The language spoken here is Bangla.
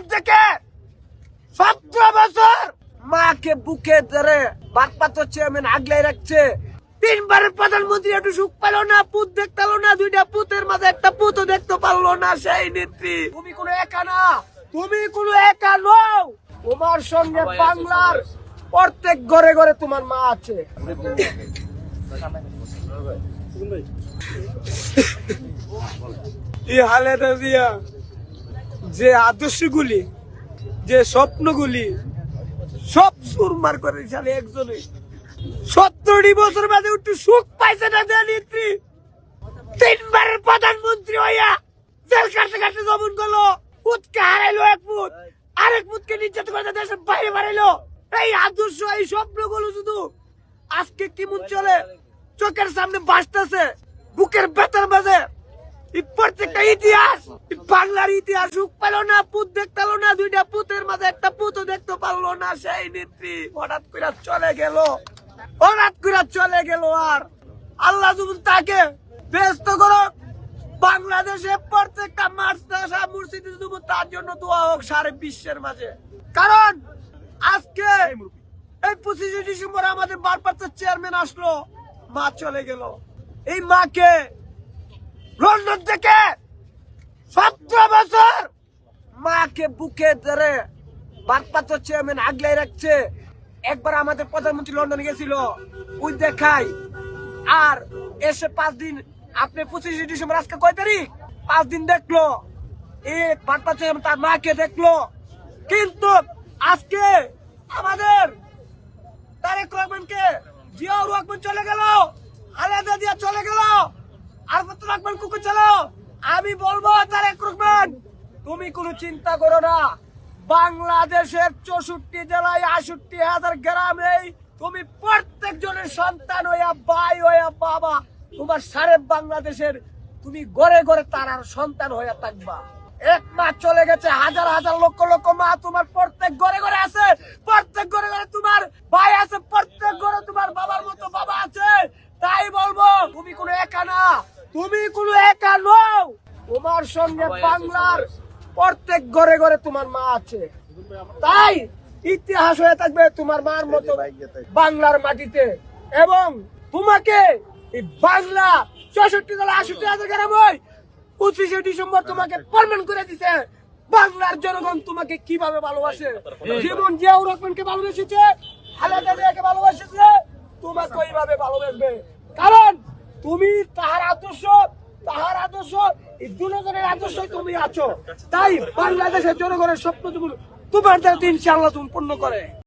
লন্ডন থেকে সতেরো বছর। মাকে বুকে ধরে বাটপাত চেয়ারম্যান আগলাই রাখছে। তিনবারের প্রধানমন্ত্রী একটু সুখ পেল না পুত দেখতে পেল না দুইটা পুতের মাঝে একটা পুতও দেখতে পারল না সেই নেত্রী। তুমি কোনো একা না তুমি কোনো একা নও। তোমার সঙ্গে বাংলার প্রত্যেক ঘরে ঘরে তোমার মা আছে। এই হালেদা দিয়া? যে আদর্শগুলি, যে স্বপ্নগুলি, সব সুরমার করে সালে একজনে। সত্তরটি বছর বাদে একটু সুখ পাইছে না যে নেত্রী? তিনবারের প্রধানমন্ত্রী হইয়া জেল কাটতে কাটতে জমন করল পুতকে হারাইলো এক পুত আরেক পুতকে নির্যাত করে দেশের বাইরে বাড়াইলো। এই আদর্শ, এই স্বপ্নগুলো শুধু আজকে কি মন চলে? চোখের সামনে বাসতেছে বুকের বেতার বাজে প্রত্যেকটা ইতিহাস বাংলার ইতিহাস সুখ পেল না, পুত দেখতে না, দুইটা পুতের মাঝে একটা পুতও দেখতে পারল না, সেই নেত্রী হঠাৎ করে চলে গেল। হঠাৎ করে চলে গেল আর। আল্লাহ তাকে ব্যস্ত করো, বাংলাদেশে প্রত্যেকটা মাদ্রাসা মসজিদে দেবো তার জন্য দোয়া হোক সারা বিশ্বের মাঝে। কারণ আজকে এই পঁচিশে ডিসেম্বর আমাদের বারপাতের চেয়ারম্যান আসলো, মা চলে গেল। এই মাকে লন্ডন থেকে সতেরো বছর মাকে বুকে ধরে চেয়ারম্যান আগলাই রাখছে। একবার আমাদের প্রধানমন্ত্রী গেছিল, ওই দেখাই। আর এসে পাঁচ দিন, আপনি পঁচিশে ডিসেম্বর, আজকে কয় তারিখ? পাঁচ দিন দেখল। এই বারপাত তার মাকে দেখল। কিন্তু আজকে আমাদের তারেক রহমানকে জিয়াউর রহমান চলে গেল খালেদা জিয়া চলে গেল। কত কুকুর চলো। আমি বলব তুমি কোনো চিন্তা করো না। বাংলাদেশের চৌষট্টি জেলায় আষট্টি হাজার তুমি প্রত্যেক জনের সন্তান হইয়া ভাই হইয়া বাবা। তোমার সারে বাংলাদেশের তুমি গড়ে গড়ে তারার সন্তান হইয়া থাকবা। এক মাস চলে গেছে হাজার হাজার লক্ষ লক্ষ মা তোমার প্রত্যেক ঘরে ঘরে আছে প্রত্যেক ঘরে ঘরে তোমার ভাই আছে প্রত্যেক ঘরে তোমার বাবার মতো বাবা আছে তাই বলব তুমি কোনো একা না তুমি কোনো একা নও। তোমার সঙ্গে বাংলার প্রত্যেক ঘরে ঘরে তোমার মা আছে। তাই ইতিহাস হয়ে থাকবে তোমার মার মতো বাংলার মাটিতে। এবং তোমাকে এই বাংলা চৌষট্টি জেলা আষট্টি হাজার গ্রাম হয় পঁচিশে ডিসেম্বর তোমাকে প্রমাণ করে দিছে। বাংলার জনগণ তোমাকে কীভাবে ভালোবাসে? যেমন জিয়াউর রহমানকে ভালোবেসেছে খালেদা জিয়াকে ভালোবাসেছে তোমাকে ওইভাবে ভালোবাসবে। কারণ তুমি তাহার আদর্শ তাহার আদর্শ, এই দুজনের আদর্শই তুমি আছো। তাই বাংলাদেশের জনগণের স্বপ্ন তুমি তোমার তিন ইনশাআল্লাহ তুমি পূর্ণ করে।